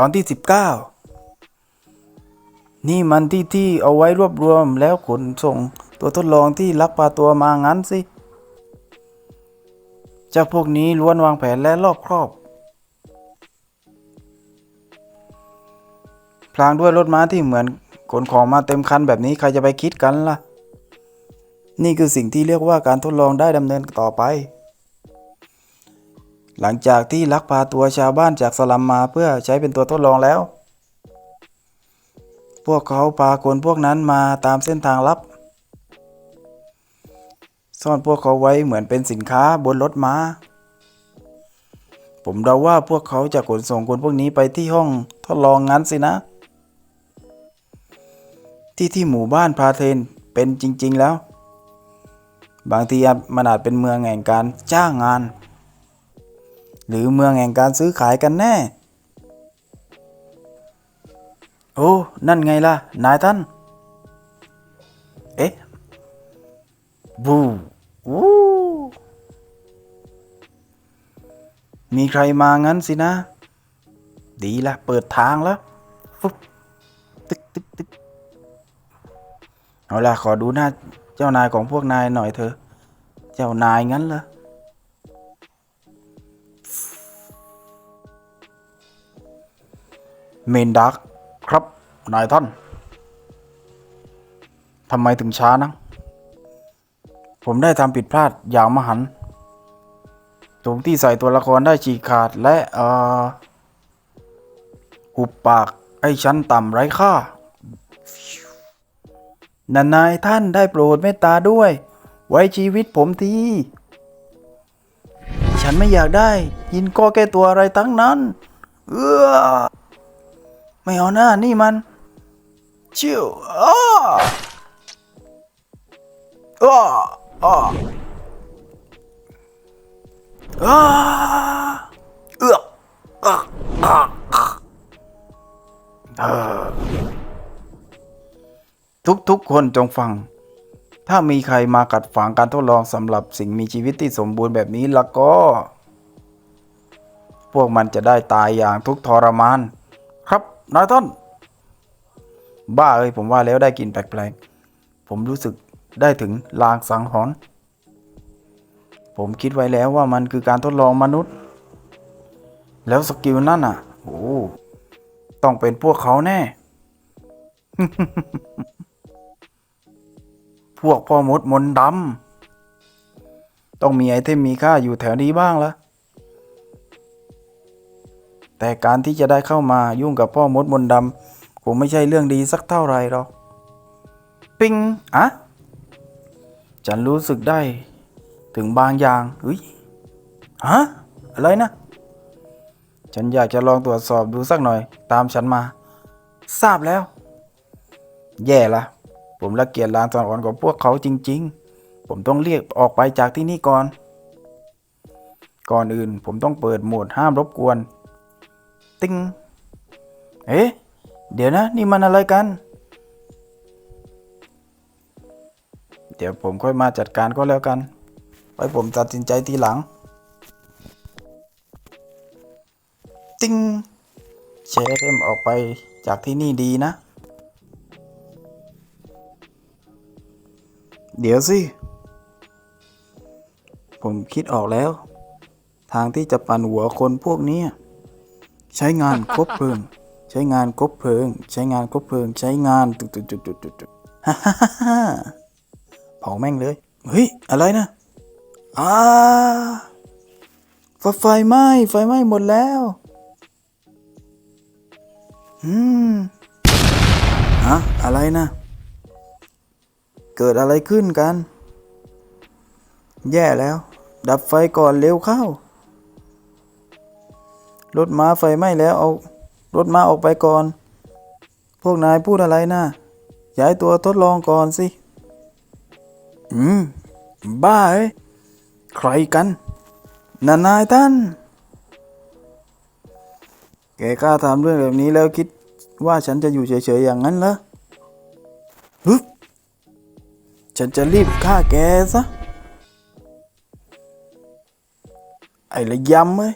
ตอนที่สิบเก้านี่มันที่ที่เอาไว้รวบรวมแล้วขนส่งตัวทดลองที่ลักพาตัวมางั้นสิเจ้าพวกนี้ล้วนวางแผนและรอบครอบ พลางด้วยรถม้าที่เหมือนขนของมาเต็มคันแบบนี้ใครจะไปคิดกันล่ะ นี่คือสิ่งที่เรียกว่าการทดลองได้ดำเนินต่อไป หลังจากที่ลักพาตัวชาวบ้านจากสลัมมาเพื่อใช้เป็นตัวทดลองแล้ว พวกเขาพาคนพวกนั้นมาตามเส้นทางลับ ซ่อนพวกเขาไว้เหมือนเป็นสินค้าบนรถม้า ผมเดาว่าพวกเขาจะขนส่งคนพวกนี้ไปที่ห้องทดลองงั้นสินะ ที่ที่หมู่บ้านพาเทนเป็นจริง ๆแล้ว บางทีมันอาจเป็นเมืองแห่งการจ้างงาน หรือเมืองแห่งการซื้อขายกันแน่ โอ้ นั่นไงล่ะ นายท่าน เอ๊ะ บูวูมีใครมางั้นสินะ ดีละ เปิดทางแล้วฟึบตึกตึกตึกเอาล่ะ ขอดูหน้า เจ้านายของพวกนายหน่อยเถอะ เจ้านายงั้นเหรอ เมนดักครับ นายท่าน ทำไมถึงช้านักผมได้ทำผิดพลาดอย่างมหันต์ตรงที่ใส่ตัวละครได้ฉีกขาดและเอ่อหุบปากไอ้ชั้นต่ำไร้ค่านันนายท่านได้โปรดเมตตาด้วย ไว้ชีวิตผมที ฉันไม่อยากได้ ยินก็แก้ตัวอะไรทั้งนั้น เออ ไม่เอาหน้านี่มัน ชิวอ้าอ้อ้าอ้าเอือกอะอะอะเออทุกๆคนจงฟัง ถ้ามีใครมากัดฝังการทดลองสำหรับสิ่งมีชีวิตที่สมบูรณ์แบบนี้แล้วก็ พวกมันจะได้ตายอย่างทุกทรมาน นายท่าน บ้าเอ้ยผมว่าแล้วได้กลินแปลกๆ ผมรู้สึกได้ถึงลางสังหรณ์ผมคิดไว้แล้วว่ามันคือการทดลองมนุษย์ แล้วสกิลนั่นอะโอ้ต้องเป็นพวกเขาแน่ พวกพ่อมดมนต์ดำต้องมีไอเทมมีค่าอยู่แถวนี้บ้างละ แต่การที่จะได้เข้ามายุ่งกับพ่อมดมนดำคงไม่ใช่เรื่องดีสักเท่าไหร่หรอก ปิงอะฉันรู้สึกได้ถึงบางอย่างเฮ้ยฮะอะไรนะ ฉันอยากจะลองตรวจสอบดูสักหน่อย ตามฉันมา ทราบแล้ว แย่ละผมละเกียดลางสังหรณ์ของพวกเขาจริง ๆ ผมต้องเรียกออกไปจากที่นี่ก่อน ก่อนอื่นผมต้องเปิดโหมดห้ามรบกวน ติงเอ๊ะ เดี๋ยวนะ นี่มันอะไรกัน เดี๋ยวผมค่อยมาจัดการก็แล้วกัน ไว้ผมตัดสินใจทีหลัง ติ้งแชร์เต็มออกไปจากที่นี่ดีนะ เดี๋ยวสิ ผมคิดออกแล้ว ทางที่จะปั่นหัวคนพวกนี้ ใช้งานครบเพลิง ใช้งานครบเพลิง ใช้งานครบเพลิง ใช้งานจุดจุดจุดจุดจุดจุดฮ่าฮ่าฮ่าเผาแม่งเลย เฮ้ย อะไรนะอ่าไฟไฟไหม้ไฟไหม้หมดแล้วอืมอะอะไรนะ เกิดอะไรขึ้นกัน แย่แล้ว ดับไฟก่อนเร็วเข้า รถม้าไฟไหม้แล้วเอารถม้าออกไปก่อน พวกนายพูดอะไรนะย้ายตัวทดลองก่อนสิ อืม บ้าเอ้ยใครกันนานายท่าน แกกล้าทำเรื่องแบบนี้แล้วคิดว่าฉันจะอยู่เฉยๆอย่างนั้นเหรอฮึฉันจะรีบฆ่าแกซะ ไอ้ระยำเอ้ย